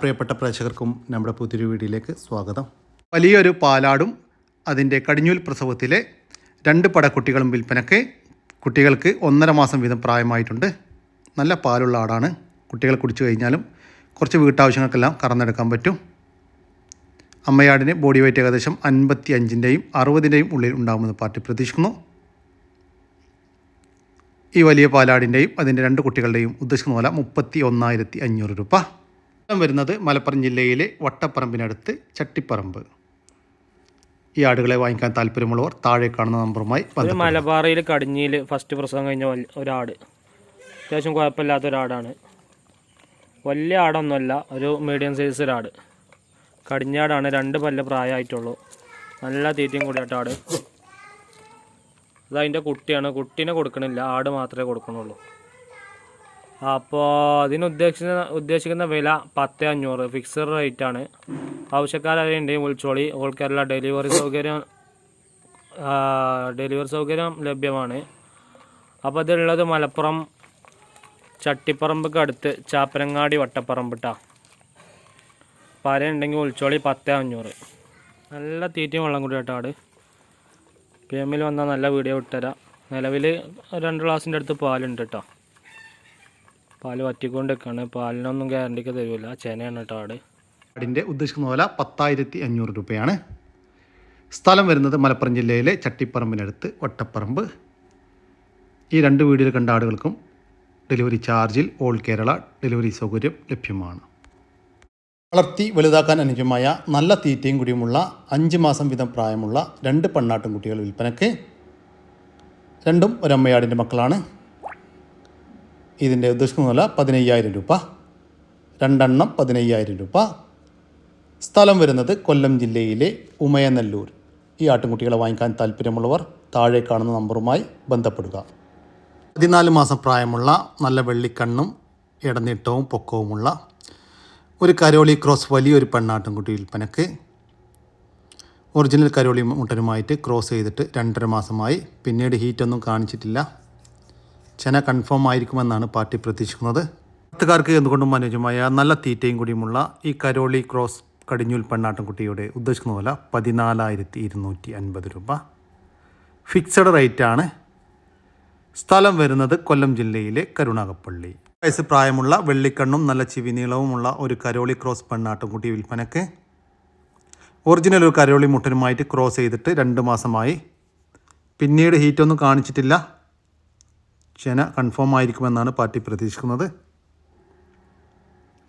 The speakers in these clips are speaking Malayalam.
പ്രിയപ്പെട്ട പ്രേക്ഷകർക്കും നമ്മുടെ പുതിയൊരു വീഡിയോയിലേക്ക് സ്വാഗതം. വലിയൊരു പാലാടും അതിന്റെ കടിഞ്ഞൂൽ പ്രസവത്തിലെ രണ്ട് പടക്കുട്ടികളും വിൽപ്പനയ്ക്ക് കുട്ടികൾക്ക് ഒന്നര മാസം വീതം പ്രായമായിട്ടുണ്ട്. നല്ല പാലുള്ള ആടാണ്. കുട്ടികൾ കുടിച്ചു കഴിഞ്ഞാലും കുറച്ച് വീട്ടാവശ്യങ്ങൾക്കെല്ലാം കറന്നെടുക്കാൻ പറ്റും. അമ്മയാടിന് ബോഡി വെയിറ്റ് ഏകദേശം അൻപത്തി അഞ്ചിന്റെയും അറുപതിന്റെയും ഉള്ളിൽ ഉണ്ടാകുമെന്ന് പാർട്ടി പ്രതീക്ഷിക്കുന്നു. ഈ വലിയ പാലാടിന്റെയും അതിന്റെ രണ്ട് കുട്ടികളുടെയും ഉദ്ദേശിക്കുന്ന പോലെ മുപ്പത്തി ഒന്നായിരത്തി അഞ്ഞൂറ് രൂപ. വരുന്നത് മലപ്പുറം ജില്ലയിലെ വട്ടപ്പറമ്പിനടുത്ത് ചട്ടിപ്പറമ്പ്. ഈ ആടുകളെ വാങ്ങിക്കാൻ താല്പര്യമുള്ളവർ താഴെ കാണുന്ന നമ്പറുമായി മലബാറയിൽ കടിഞ്ഞിയിൽ ഫസ്റ്റ് പ്രസവം കഴിഞ്ഞ ഒരാട്. അത്യാവശ്യം കുഴപ്പമില്ലാത്ത ഒരാടാണ്. വലിയ ആടൊന്നുമല്ല ഒരു മീഡിയം സൈസ് ഒരാട്. കടിഞ്ഞാടാണ് രണ്ട് പല്ല് പ്രായമായിട്ടുള്ളൂ. നല്ല തീറ്റയും കൂടിയായിട്ട് ആട്. അത് അതിന്റെ കുട്ടിയാണ്. കുട്ടീനെ കൊടുക്കണില്ല. ആട് മാത്രമേ കൊടുക്കണുള്ളൂ അപ്പോൾ അതിന് ഉദ്ദേശിക്കുന്ന വില പത്ത് അഞ്ഞൂറ്. ഫിക്സഡ് റേറ്റ് ആണ്. ആവശ്യക്കാരുണ്ടെങ്കിൽ വിളിച്ചോളി. ഓൾ കേരള ഡെലിവറി സൗകര്യം ഡെലിവറി സൗകര്യം ലഭ്യമാണ്. അപ്പോൾ ഇതിലുള്ളത് മലപ്പുറം ചട്ടിപ്പറമ്പ് അടുത്ത് ചാപ്പനങ്ങാടി വട്ടപ്പറമ്പ് കേട്ടോ പര ഉണ്ടെങ്കിൽ വിളിച്ചോളി പത്ത് അഞ്ഞൂറ്. നല്ല തീറ്റയും വെള്ളം കൂടി കേട്ടോ ആട്. പി എമ്മിൽ വന്നാൽ നല്ല വീഡിയോ ഇട്ടുതരാം നിലവിൽ രണ്ട് ഗ്ലാസിന്റെ അടുത്ത് പാലുണ്ട് കേട്ടോ പാൽ വറ്റിക്കൊണ്ട് നിൽക്കുകയാണ് പാലിനൊന്നും ഗ്യാരണ്ടിക്ക് തരില്ല ചെനയാണ് കേട്ടോ ആട്. ആടിന്റെ ഉദ്ദേശിക്കുന്ന പോലെ പത്തായിരത്തി അഞ്ഞൂറ് രൂപയാണ്. സ്ഥലം വരുന്നത് മലപ്പുറം ജില്ലയിലെ ചട്ടിപ്പറമ്പിനടുത്ത് വട്ടപ്പറമ്പ് ഈ രണ്ട് വീടുകൾ കണ്ട ആടുകൾക്കും ഡെലിവറി ചാർജിൽ ഓൾ കേരള ഡെലിവറി സൗകര്യം ലഭ്യമാണ്. വളർത്തി വലുതാക്കാൻ അനുജമായ നല്ല തീറ്റയും കൂടിയുമുള്ള അഞ്ച് മാസം വീതം പ്രായമുള്ള രണ്ട് പെണ്ണാട്ടും കുട്ടികൾ വിൽപ്പനയ്ക്ക്. രണ്ടും ഒരമ്മയാടിന്റെ മക്കളാണ്. ഇതിന്റെ ഉദ്ദേശിക്കുന്ന വില പതിനയ്യായിരം രൂപ. രണ്ടെണ്ണം പതിനയ്യായിരം രൂപ. സ്ഥലം വരുന്നത് കൊല്ലം ജില്ലയിലെ ഉമയനെല്ലൂർ. ഈ ആട്ടിൻകുട്ടികളെ വാങ്ങിക്കാൻ താല്പര്യമുള്ളവർ താഴെ കാണുന്ന നമ്പറുമായി ബന്ധപ്പെടുക. പതിനാല് മാസം പ്രായമുള്ള നല്ല വെള്ളിക്കണ്ണും ഇടനീട്ടവും പൊക്കവുമുള്ള ഒരു കരോളി ക്രോസ് വലിയൊരു പെണ്ണാട്ടിൻകുട്ടി വിൽപ്പനക്ക് ഒറിജിനൽ കരോളി മുട്ടനുമായിട്ട് ക്രോസ് ചെയ്തിട്ട് രണ്ടര മാസമായി. പിന്നീട് ഹീറ്റൊന്നും കാണിച്ചിട്ടില്ല. ചെന കൺഫേം ആയിരിക്കുമെന്നാണ് പാർട്ടി പ്രതീക്ഷിക്കുന്നത്. പത്തുകാർക്ക് എന്തുകൊണ്ടും അനുയോജ്യമായ നല്ല തീറ്റയും കൂടിയുമുള്ള ഈ കരോളി ക്രോസ് കടിഞ്ഞൂൽ പെണ്ണാട്ടൻകുട്ടിയുടെ ഉദ്ദേശിക്കുന്ന വില പതിനാലായിരത്തി ഇരുന്നൂറ്റി അൻപത് രൂപ ഫിക്സഡ് റേറ്റാണ് സ്ഥലം വരുന്നത് കൊല്ലം ജില്ലയിലെ കരുണാകപ്പള്ളി വയസ്സ് പ്രായമുള്ള വെള്ളിക്കണ്ണും നല്ല ചിവി നീളവുമുള്ള ഒരു കരോളി ക്രോസ് പെണ്ണാട്ടൻകുട്ടി വിൽപ്പനയ്ക്ക്. ഒറിജിനൽ ഒരു കരോളി മുട്ടനുമായിട്ട് ക്രോസ് ചെയ്തിട്ട് രണ്ട് മാസമായി. പിന്നീട് ഹീറ്റൊന്നും കാണിച്ചിട്ടില്ല. ചെന കൺഫേം ആയിരിക്കുമെന്നാണ് പാർട്ടി പ്രതീക്ഷിക്കുന്നത്.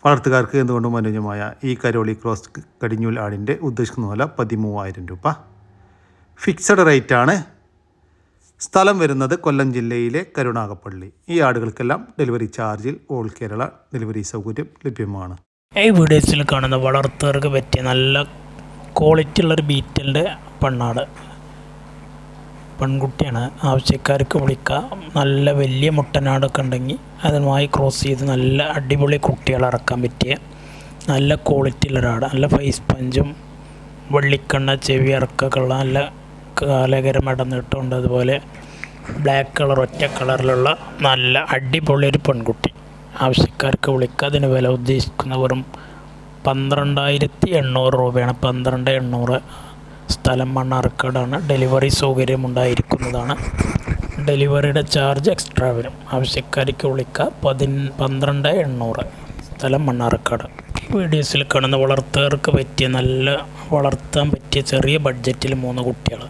വളർത്തുകാർക്ക് എന്തുകൊണ്ടും അനുയോജ്യമായ ഈ കരോളി ക്രോസ് കടിഞ്ഞൂൽ ആടിന്റെ ഉദ്ദേശിക്കുന്ന വില പതിമൂവായിരം രൂപ. ഫിക്സഡ് റേറ്റ് ആണ്. സ്ഥലം വരുന്നത് കൊല്ലം ജില്ലയിലെ കരുണാകപ്പള്ളി ഈ ആടുകൾക്കെല്ലാം ഡെലിവറി ചാർജിൽ ഓൾ കേരള ഡെലിവറി സൗകര്യം ലഭ്യമാണ്. ഈ വീഡിയോസിൽ കാണുന്ന വളർത്തുകാർക്ക് പറ്റിയ നല്ല ക്വാളിറ്റി ഉള്ളൊരു ബീറ്റലിന്റെ പെണ്ണാട്. പെൺകുട്ടിയാണ്. ആവശ്യക്കാർക്ക് വിളിക്കാം. നല്ല വലിയ മുട്ടനാടൊക്കെ ഉണ്ടെങ്കിൽ അതുമായി ക്രോസ് ചെയ്ത് നല്ല അടിപൊളി കുട്ടികളെ ഇറക്കാൻ പറ്റിയ നല്ല ക്വാളിറ്റി ഉള്ള ഒരാട് നല്ല ഫേസ് പഞ്ചും വെള്ളിക്കണ്ണ ചെവി ഇറക്കൊക്കെ ഉള്ള നല്ല കാലകരം ഇടന്നിട്ടുണ്ട് അതുപോലെ ബ്ലാക്ക് കളർ ഒറ്റ കളറിലുള്ള നല്ല അടിപൊളി ഒരു പെൺകുട്ടി. ആവശ്യക്കാർക്ക് വിളിക്കുക അതിന് വില ഉദ്ദേശിക്കുന്ന വെറും പന്ത്രണ്ടായിരത്തി എണ്ണൂറ് രൂപയാണ്. പന്ത്രണ്ട് എണ്ണൂറ് സ്ഥലം മണ്ണാർക്കാടാണ്. ഡെലിവറി സൗകര്യം ഉണ്ടായിരിക്കുന്നതാണ് ഡെലിവറിയുടെ ചാർജ് എക്സ്ട്രാ വരും ആവശ്യക്കാരിക്ക് വിളിക്കുക പതിൻ പന്ത്രണ്ട് എണ്ണൂറ്. സ്ഥലം മണ്ണാർക്കാട്. വീഡിയോസിൽ കാണുന്ന വളർത്തുകാർക്ക് പറ്റിയ നല്ല വളർത്താൻ പറ്റിയ ചെറിയ ബഡ്ജറ്റിൽ മൂന്ന് കുട്ടികൾ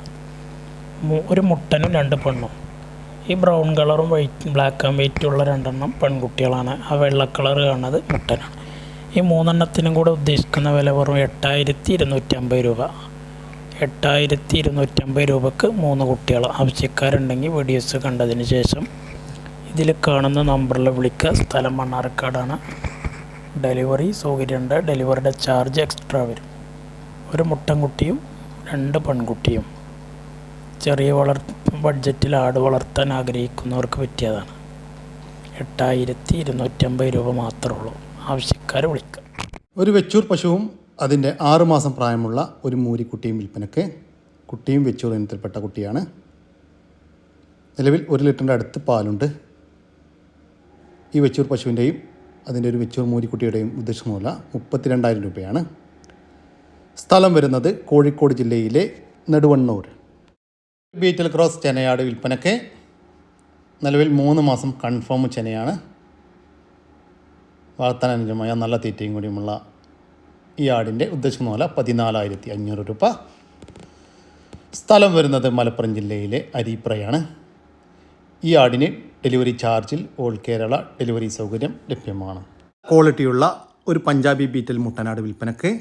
ഒരു മുട്ടനും രണ്ട് പെണ്ണും. ഈ ബ്രൗൺ കളറും വൈറ്റ് ബ്ലാക്ക് ആൻഡ് വൈറ്റും ഉള്ള രണ്ടെണ്ണം പെൺകുട്ടികളാണ്. ആ വെള്ള കളർ കാണുന്നത് മുട്ടനാണ്. ഈ മൂന്നെണ്ണത്തിനും കൂടെ ഉദ്ദേശിക്കുന്ന വില വെറും എട്ടായിരത്തി ഇരുന്നൂറ്റി അമ്പത് രൂപ. എട്ടായിരത്തി ഇരുന്നൂറ്റമ്പത് രൂപക്ക് മൂന്ന് കുട്ടികൾ ആവശ്യക്കാരുണ്ടെങ്കിൽ വീഡിയോസ് കണ്ടതിന് ശേഷം ഇതിൽ കാണുന്ന നമ്പറിൽ വിളിക്കുക സ്ഥലം മണ്ണാർക്കാടാണ്. ഡെലിവറി സൗകര്യമുണ്ട്. ഡെലിവറിയുടെ ചാർജ് എക്സ്ട്രാ വരും. ഒരു മുട്ടൻ കുട്ടിയും രണ്ട് പെൺകുട്ടിയും. ചെറിയ വളർ ബഡ്ജറ്റിൽ ആട് വളർത്താൻ ആഗ്രഹിക്കുന്നവർക്ക് പറ്റിയതാണ്. എട്ടായിരത്തി ഇരുന്നൂറ്റമ്പത് രൂപ മാത്രമേ ഉള്ളൂ. ആവശ്യക്കാർ വിളിക്കുക ഒരു വെച്ചൂർ പശുവും അതിന്റെ ആറുമാസം പ്രായമുള്ള ഒരു മൂരിക്കുട്ടിയും വിൽപ്പനക്ക് കുട്ടിയും വെച്ചൂർ ഇനത്തിൽപ്പെട്ട കുട്ടിയാണ്. നിലവിൽ ഒരു ലിറ്ററിന്റെ അടുത്ത് പാലുണ്ട്. ഈ വെച്ചൂർ പശുവിന്റെയും അതിന്റെ ഒരു വെച്ചൂർ മൂരിക്കുട്ടിയുടെയും ഉദ്ദേശമൂല മുപ്പത്തിരണ്ടായിരം രൂപയാണ്. സ്ഥലം വരുന്നത് കോഴിക്കോട് ജില്ലയിലെ നെടുവണ്ണൂർ. ബീറ്റൽ ക്രോസ് ചെനയാട് വിൽപ്പനയ്ക്ക് നിലവിൽ മൂന്ന് മാസം കൺഫേം ചെനയാണ് വളർത്താൻ അനുജമായ നല്ല തീറ്റയും കൂടിയുമുള്ള ഈ ആടിന്റെ ഉദ്ദേശിക്കുന്ന പോലെ പതിനാലായിരത്തി അഞ്ഞൂറ് രൂപ. സ്ഥലം വരുന്നത് മലപ്പുറം ജില്ലയിലെ അരീപ്രയാണ്. ഈ ആടിന് ഡെലിവറി ചാർജിൽ ഓൾ കേരള ഡെലിവറി സൗകര്യം ലഭ്യമാണ്. ക്വാളിറ്റിയുള്ള ഒരു പഞ്ചാബി ബീറ്റൽ മുട്ടനാട് വിൽപ്പനയ്ക്ക്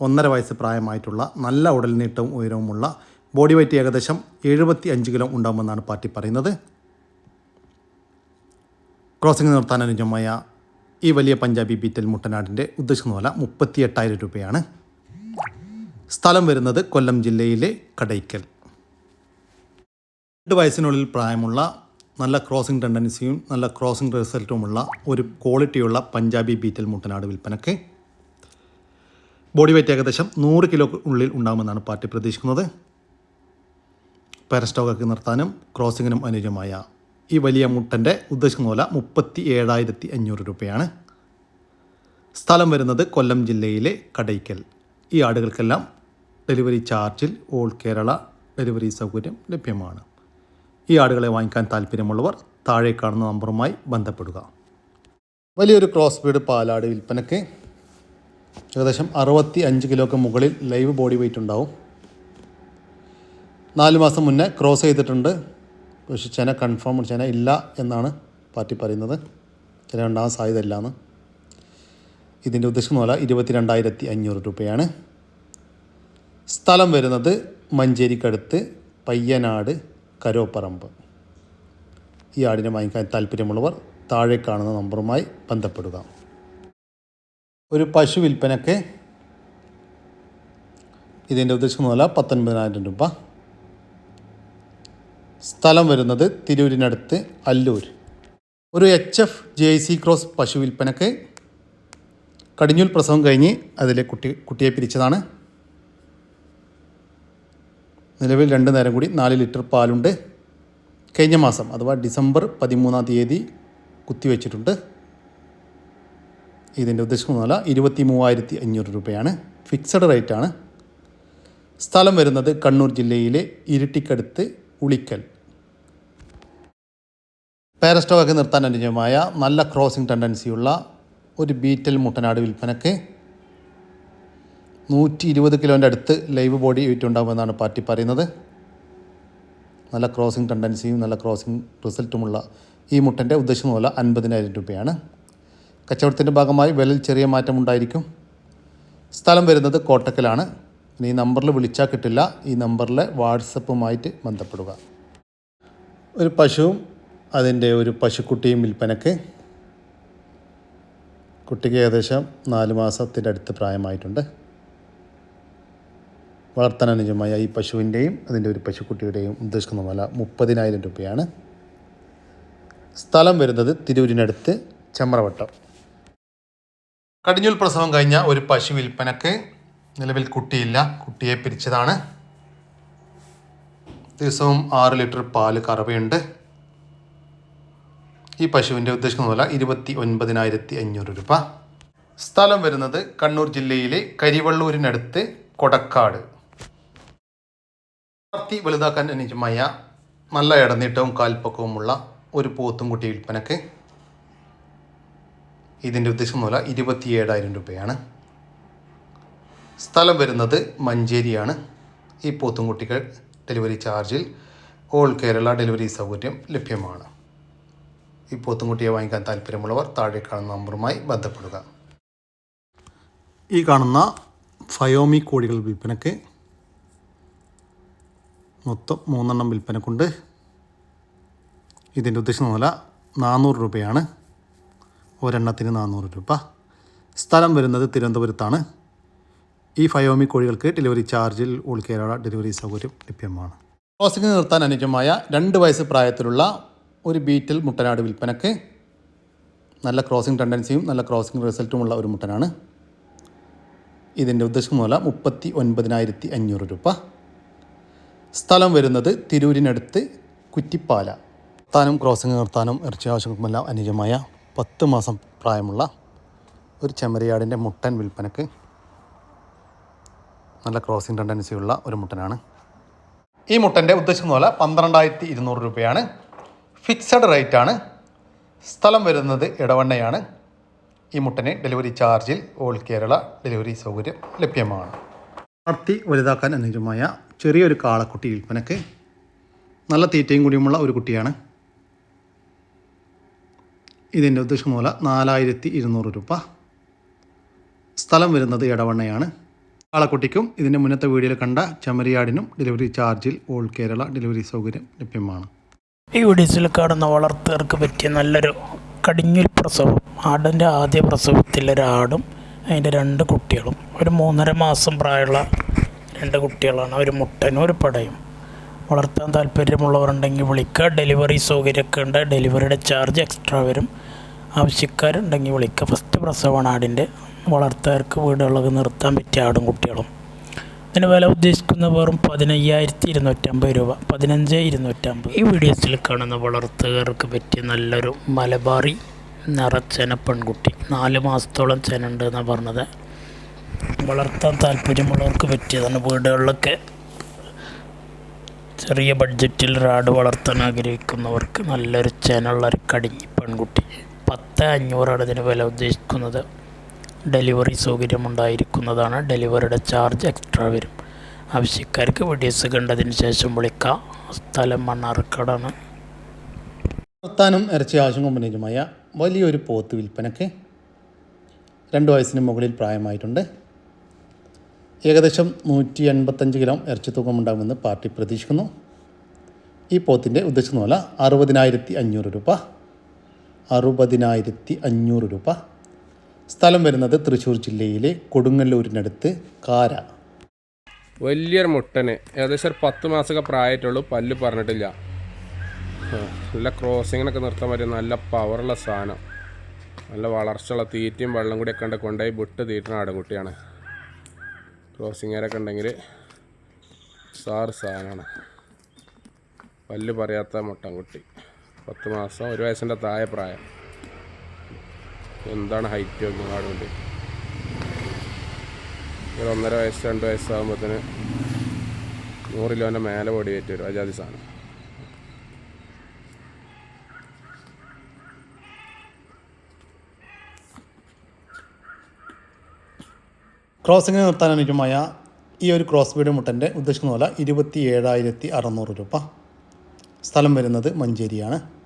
ഒന്നര വയസ്സ് പ്രായമായിട്ടുള്ള നല്ല ഉടൽ നീട്ടവും ഉയരവുമുള്ള ബോഡി വെയ്റ്റ് ഏകദേശം എഴുപത്തി അഞ്ച് കിലോ ഉണ്ടാകുമെന്നാണ് പാർട്ടി പറയുന്നത്. ക്രോസിംഗ് നിർത്താൻ അനുജമായ ഈ വലിയ പഞ്ചാബി ബീറ്റൽ മുട്ടനാടിന്റെ ഉദ്ദേശിക്കുന്ന വില മുപ്പത്തി എട്ടായിരം രൂപയാണ്. സ്ഥലം വരുന്നത് കൊല്ലം ജില്ലയിലെ കടയ്ക്കൽ. രണ്ട് വയസ്സിനുള്ളിൽ പ്രായമുള്ള നല്ല ക്രോസിംഗ് ടെൻഡൻസിയും നല്ല ക്രോസിംഗ് റിസൾട്ടുമുള്ള ഒരു ക്വാളിറ്റിയുള്ള പഞ്ചാബി ബീറ്റൽ മുട്ടനാട് വിൽപ്പനയ്ക്ക് ബോഡി വെയ്റ്റ് ഏകദേശം നൂറ് കിലോ ഉള്ളിൽ ഉണ്ടാകുമെന്നാണ് പാർട്ടി പ്രതീക്ഷിക്കുന്നത്. പാരസ്റ്റോക്കൊക്കെ നിർത്താനും ക്രോസിങ്ങിനും അനുയോജ്യമായ ഈ വലിയ മുട്ടന്റെ ഉദ്ദേശിക്കുന്ന മൂല മുപ്പത്തി ഏഴായിരത്തി അഞ്ഞൂറ് രൂപയാണ്. സ്ഥലം വരുന്നത് കൊല്ലം ജില്ലയിലെ കടയ്ക്കൽ. ഈ ആടുകൾക്കെല്ലാം ഡെലിവറി ചാർജിൽ ഓൾ കേരള ഡെലിവറി സൗകര്യം ലഭ്യമാണ്. ഈ ആടുകളെ വാങ്ങിക്കാൻ താല്പര്യമുള്ളവർ താഴെ കാണുന്ന നമ്പറുമായി ബന്ധപ്പെടുക. വലിയൊരു ക്രോസ് ബീഡ് പാലാട് വിൽപ്പനയ്ക്ക് ഏകദേശം അറുപത്തി അഞ്ച് കിലോക്ക് മുകളിൽ ലൈവ് ബോഡി വെയിറ്റ് ഉണ്ടാവും. നാല് മാസം മുന്നേ ക്രോസ് ചെയ്തിട്ടുണ്ട്. പക്ഷെ ചെന കൺഫേം ചെന ഇല്ല എന്നാണ് പാർട്ടി പറയുന്നത്. ചെന ഉണ്ടാകാൻ സാധ്യത ഇല്ല എന്ന് ഇതിന്റെ ഉദ്ദേശം പോലെ ഇരുപത്തി രണ്ടായിരത്തി അഞ്ഞൂറ് രൂപയാണ്. സ്ഥലം വരുന്നത് മഞ്ചേരിക്കടുത്ത് പയ്യനാട് കരോപ്പറമ്പ്. ഈ ആടിനെ വാങ്ങിക്കാൻ താല്പര്യമുള്ളവർ താഴെ കാണുന്ന നമ്പറുമായി ബന്ധപ്പെടുക. ഒരു പശു വിൽപ്പനയ്ക്ക് ഇതിന്റെ ഉദ്ദേശം പോലെ പത്തൊൻപതിനായിരം രൂപ. സ്ഥലം വരുന്നത് തിരൂരിനടുത്ത് അല്ലൂർ. ഒരു H F J C cross പശു വിൽപ്പനക്ക് കടിഞ്ഞൂൽ പ്രസവം കഴിഞ്ഞ് അതിലെ കുട്ടി കുട്ടിയെ പിരിച്ചതാണ്. നിലവിൽ രണ്ട് നേരം കൂടി നാല് ലിറ്റർ പാലുണ്ട്. കഴിഞ്ഞ മാസം അഥവാ ഡിസംബർ പതിമൂന്നാം തീയതി കുത്തിവെച്ചിട്ടുണ്ട് ഇതിന്റെ ഉദ്ദേശിക്കുന്ന വില ഇരുപത്തി മൂവായിരത്തി അഞ്ഞൂറ് രൂപയാണ്. ഫിക്സഡ് റേറ്റാണ്. സ്ഥലം വരുന്നത് കണ്ണൂർ ജില്ലയിലെ ഇരിട്ടിക്കടുത്ത് ഉളിക്കൽ. പാരസ്റ്റോക്കൊക്കെ നിർത്താൻ അനുയോജ്യമായ നല്ല ക്രോസിംഗ് ടെൻഡൻസിയുള്ള ഒരു ബീറ്റൽ മുട്ടനാട് വിൽപ്പനയ്ക്ക് നൂറ്റി ഇരുപത് കിലോന്റെ അടുത്ത് ലൈവ് ബോഡി വെയിറ്റ് ഉണ്ടാകുമെന്നാണ് പാർട്ടി പറയുന്നത്. നല്ല ക്രോസിംഗ് ടെൻഡൻസിയും നല്ല ക്രോസിംഗ് റിസൾട്ടുമുള്ള ഈ മുട്ടന്റെ ഉദ്ദേശം പോലെ അൻപതിനായിരം രൂപയാണ്. കച്ചവടത്തിന്റെ ഭാഗമായി വിലയിൽ ചെറിയ മാറ്റം ഉണ്ടായിരിക്കും സ്ഥലം വരുന്നത് കോട്ടക്കലാണ്. ഇനി ഈ നമ്പറിൽ വിളിച്ചാൽ കിട്ടില്ല. ഈ നമ്പറിൽ വാട്സപ്പുമായിട്ട് ബന്ധപ്പെടുക. ഒരു പശുവും അതിന്റെ ഒരു പശുക്കുട്ടിയും വിൽപ്പനയ്ക്ക് കുട്ടിക്ക് ഏകദേശം നാല് മാസത്തിന്റെ അടുത്ത് പ്രായമായിട്ടുണ്ട്. വളർത്താൻ അനുജമായ ഈ പശുവിന്റെയും അതിന്റെ ഒരു പശുക്കുട്ടിയുടെയും ഉദ്ദേശിക്കുന്ന വില മുപ്പതിനായിരം രൂപയാണ്. സ്ഥലം വരുന്നത് തിരൂരിനടുത്ത് ചമ്രവട്ടം കടിഞ്ഞൂൽ പ്രസവം കഴിഞ്ഞ ഒരു പശു വിൽപ്പനക്ക് നിലവിൽ കുട്ടിയില്ല. കുട്ടിയെ പിരിച്ചതാണ്. ദിവസവും ആറ് ലിറ്റർ പാൽ കറവയുണ്ട്. ഈ പശുവിന്റെ ഉദ്ദേശിക്കുന്ന വില ഇരുപത്തി ഒൻപതിനായിരത്തി അഞ്ഞൂറ് രൂപ. സ്ഥലം വരുന്നത് കണ്ണൂർ ജില്ലയിലെ കരിവള്ളൂരിനടുത്ത് കൊടക്കാട്. വളർത്തി വലുതാക്കാൻ അനുജമായ നല്ല ഇടനീട്ടവും കാൽപ്പക്കവുമുള്ള ഒരു പോത്തും കുട്ടി വിൽപ്പനക്ക് ഇതിന്റെ ഉദ്ദേശം വില ഇരുപത്തി ഏഴായിരം രൂപയാണ്. സ്ഥലം വരുന്നത് മഞ്ചേരിയാണ്. ഈ പോത്തും കുട്ടികൾ ഡെലിവറി ചാർജിൽ ഓൾ കേരള ഡെലിവറി സൗകര്യം ലഭ്യമാണ്. ഈ പോത്തുംകുട്ടിയെ വാങ്ങിക്കാൻ താല്പര്യമുള്ളവർ താഴെ കാണുന്ന നമ്പറുമായി ബന്ധപ്പെടുക. ഈ കാണുന്ന ഫയോമി കോഴികൾ വിൽപ്പനയ്ക്ക് മൊത്തം മൂന്നെണ്ണം വിൽപ്പനക്കുണ്ട്. ഇതിന്റെ ഉദ്ദേശം വില നാനൂറ് രൂപയാണ്. ഒരെണ്ണത്തിന് നാനൂറ് രൂപ. സ്ഥലം വരുന്നത് തിരുവനന്തപുരത്താണ്. ഈ ഫയോമി കോഴികൾക്ക് ഡെലിവറി ചാർജിൽ ഓൾ കേരള ഡെലിവറി സൗകര്യം ലഭ്യമാണ്. ക്രോസിംഗ് നിർത്താൻ അനുയോജ്യമായ രണ്ട് വയസ്സ് പ്രായത്തിലുള്ള ഒരു ബീറ്റിൽ മുട്ടനാട് വിൽപ്പനക്ക് നല്ല ക്രോസിംഗ് ടെൻഡൻസിയും നല്ല ക്രോസിംഗ് റിസൾട്ടുമുള്ള ഒരു മുട്ടനാണ്. ഇതിന്റെ ഉദ്ദേശം മൂല മുപ്പത്തി ഒൻപതിനായിരത്തി അഞ്ഞൂറ് രൂപ. സ്ഥലം വരുന്നത് തിരൂരിനടുത്ത് കുറ്റിപ്പാല. നിർത്താനും ക്രോസിംഗ് നിർത്താനും ഇറച്ചി ആവശ്യങ്ങൾക്കുമെല്ലാം അനുജമായ പത്ത് മാസം പ്രായമുള്ള ഒരു ചെമ്മരിയാടിന്റെ മുട്ടൻ വിൽപ്പനക്ക് നല്ല ക്രോസിംഗ് ടെൻഡൻസിയുള്ള ഒരു മുട്ടനാണ്. ഈ മുട്ടന്റെ ഉദ്ദേശിക്കുന്ന പോലെ പന്ത്രണ്ടായിരത്തി ഇരുന്നൂറ് രൂപയാണ്. ഫിക്സഡ് റേറ്റ് ആണ് സ്ഥലം വരുന്നത് ഇടവണ്ണയാണ് ഈ മുട്ടന് ഡെലിവറി ചാർജിൽ ഓൾ കേരള ഡെലിവറി സൗകര്യം ലഭ്യമാണ്. വളർത്തി വലുതാക്കാൻ അനുയോജ്യമായ ചെറിയൊരു കാളക്കുട്ടി വിൽപ്പനക്ക് നല്ല തീറ്റയും കൂടിയുമുള്ള ഒരു കുട്ടിയാണ്. ഇതിന്റെ ഉദ്ദേശം മൂല നാലായിരത്തി ഇരുന്നൂറ് രൂപ. സ്ഥലം വരുന്നത് ഇടവണ്ണയാണ് കാളക്കുട്ടിക്കും ഇതിന്റെ മുന്നത്തെ വീഡിയോയിൽ കണ്ട ചെമ്മരിയാടിനും ഡെലിവറി ചാർജിൽ ഓൾ കേരള ഡെലിവറി സൗകര്യം ലഭ്യമാണ്. ഈ വീഡിയോസിൽ കാണുന്ന വളർത്തുകാർക്ക് പറ്റിയ നല്ലൊരു കടിഞ്ഞൂൽ പ്രസവം ആടിന്റെ ആദ്യ പ്രസവത്തിൽ ഒരാടും അതിന്റെ രണ്ട് കുട്ടികളും. ഒരു മൂന്നര മാസം പ്രായമുള്ള രണ്ട് കുട്ടികളാണ്. ഒരു മുട്ടനും ഒരു പടയും. വളർത്താൻ താല്പര്യമുള്ളവരുണ്ടെങ്കിൽ വിളിക്കുക. ഡെലിവറി സൗകര്യമൊക്കെ ഉണ്ട്. ഡെലിവറിയുടെ ചാർജ് എക്സ്ട്രാ വരും. ആവശ്യക്കാരുണ്ടെങ്കിൽ വിളിക്കുക. ഫസ്റ്റ് പ്രസവമാണ് ആടിന്റെ. വളർത്തുകാർക്ക് വീടുകളിലൊക്കെ നിർത്താൻ പറ്റിയ ആടും കുട്ടികളും. ഇതിന് വില ഉദ്ദേശിക്കുന്ന വെറും പതിനയ്യായിരത്തി ഇരുന്നൂറ്റമ്പത് രൂപ പതിനഞ്ച് ഇരുന്നൂറ്റമ്പത്. ഈ വീഡിയോസിൽ കാണുന്ന വളർത്തുകാർക്ക് പറ്റിയ നല്ലൊരു മലബാറി നിറച്ചന പെൺകുട്ടി. നാല് മാസത്തോളം ചെന ഉണ്ട് എന്നാണ് പറഞ്ഞത്. വളർത്താൻ താല്പര്യമുള്ളവർക്ക് പറ്റിയതാണ് വീടുകളിലൊക്കെ ചെറിയ ബഡ്ജറ്റിൽ റാഡ് വളർത്താൻ ആഗ്രഹിക്കുന്നവർക്ക് നല്ലൊരു ചെനുള്ള ഒരു കടിഞ്ഞി പെൺകുട്ടി. പത്ത് അഞ്ഞൂറാണ് ഇതിന് വില ഉദ്ദേശിക്കുന്നത്. ഡെലിവറി സൗകര്യമുണ്ടായിരിക്കുന്നതാണ് ഡെലിവറിയുടെ ചാർജ് എക്സ്ട്രാ വരും. ആവശ്യക്കാർക്ക് വീഡിയോസ് കണ്ടതിന് ശേഷം വിളിക്കാം. സ്ഥലം മണ്ണാർക്കാടാണ്. വളർത്താനും ഇറച്ചി ആവശ്യം കമ്പനിയുമായ വലിയൊരു പോത്ത് വിൽപ്പനക്ക് രണ്ട് വയസ്സിന് മുകളിൽ പ്രായമായിട്ടുണ്ട്. ഏകദേശം നൂറ്റി എൺപത്തഞ്ച് ഗ്രാം ഇറച്ചി തൂക്കമുണ്ടാകുമെന്ന് പാർട്ടി പ്രതീക്ഷിക്കുന്നു. ഈ പോത്തിന്റെ ഉദ്ദേശിക്കുന്ന പറഞ്ഞാൽ അറുപതിനായിരത്തി അഞ്ഞൂറ് രൂപ. അറുപതിനായിരത്തി അഞ്ഞൂറ് രൂപ. സ്ഥലം വരുന്നത് തൃശ്ശൂർ ജില്ലയിലെ കൊടുങ്ങല്ലൂരിനടുത്ത് കാര. വലിയൊരു മുട്ടന്. ഏകദേശം ഒരു പത്ത് മാസമൊക്കെ പ്രായമായിട്ടുള്ളൂ. പല്ല് പറഞ്ഞിട്ടില്ല. നല്ല ക്രോസിങ്ങിനൊക്കെ നിർത്താൻ പറ്റിയ നല്ല പവറുള്ള സാധനം. നല്ല വളർച്ചയുള്ള തീറ്റയും വെള്ളം കൂടി ഒക്കെ ഉണ്ട്. കൊണ്ടുപോയി വിട്ട് തീറ്റുന്ന ആടുകുട്ടിയാണ്. ക്രോസിങ്ങാരൊക്കെ ഉണ്ടെങ്കിൽ സാറ് സാധനമാണ്. പല്ല് പറയാത്ത മുട്ടൻകുട്ടി. പത്ത് മാസം ഒരു വയസ്സിന്റെ താഴെ പ്രായം. എന്താണ് ഹൈറ്റ് നോക്കി ആടുകൊണ്ട് ഒരു ഒന്നര വയസ്സ് രണ്ട് വയസ്സാകുമ്പോഴത്തേന് നൂറ് കിലോന്റെ മേലെ പൊടി കയറ്റി വരും. അജാതി സാധനം. ക്രോസിങ്ങിന് നിർത്താൻ അനുയോജ്യമായ ഈ ഒരു ക്രോസ് ബീഡ് മുട്ടന്റെ ഉദ്ദേശിക്കുന്ന പോലെ ഇരുപത്തി ഏഴായിരത്തി അറുന്നൂറ് രൂപ. സ്ഥലം വരുന്നത് മഞ്ചേരിയാണ്.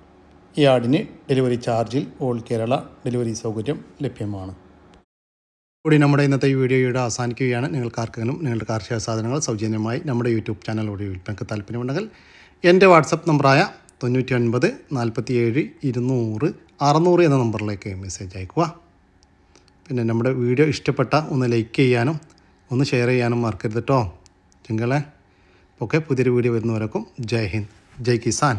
ഈ ആടിന് ഡെലിവറി ചാർജിൽ ഓൾ കേരള ഡെലിവറി സൗകര്യം ലഭ്യമാണ്. കൂടി നമ്മുടെ ഇന്നത്തെ ഈ വീഡിയോയുടെ അവസാനിക്കുകയാണ്. നിങ്ങൾക്കാർക്കെങ്കിലും നിങ്ങളുടെ കാർഷിക സാധനങ്ങൾ സൗജന്യമായി നമ്മുടെ യൂട്യൂബ് ചാനലിലൂടെ വിൽപ്പനക്ക് താല്പര്യമുണ്ടെങ്കിൽ എന്റെ വാട്സപ്പ് നമ്പറായ തൊണ്ണൂറ്റി ഒൻപത് നാൽപ്പത്തി ഏഴ് ഇരുന്നൂറ് അറുന്നൂറ് എന്ന നമ്പറിലേക്ക് മെസ്സേജ് അയക്കുക പിന്നെ നമ്മുടെ വീഡിയോ ഇഷ്ടപ്പെട്ട ഒന്ന് ലൈക്ക് ചെയ്യാനും ഒന്ന് ഷെയർ ചെയ്യാനും മറക്കരുത് കേട്ടോ. ചിങ്കളെ ഓക്കെ പുതിയൊരു വീഡിയോ വരുന്നവരൊക്കെ ജയ് ഹിന്ദ്. ജയ് കിസാൻ.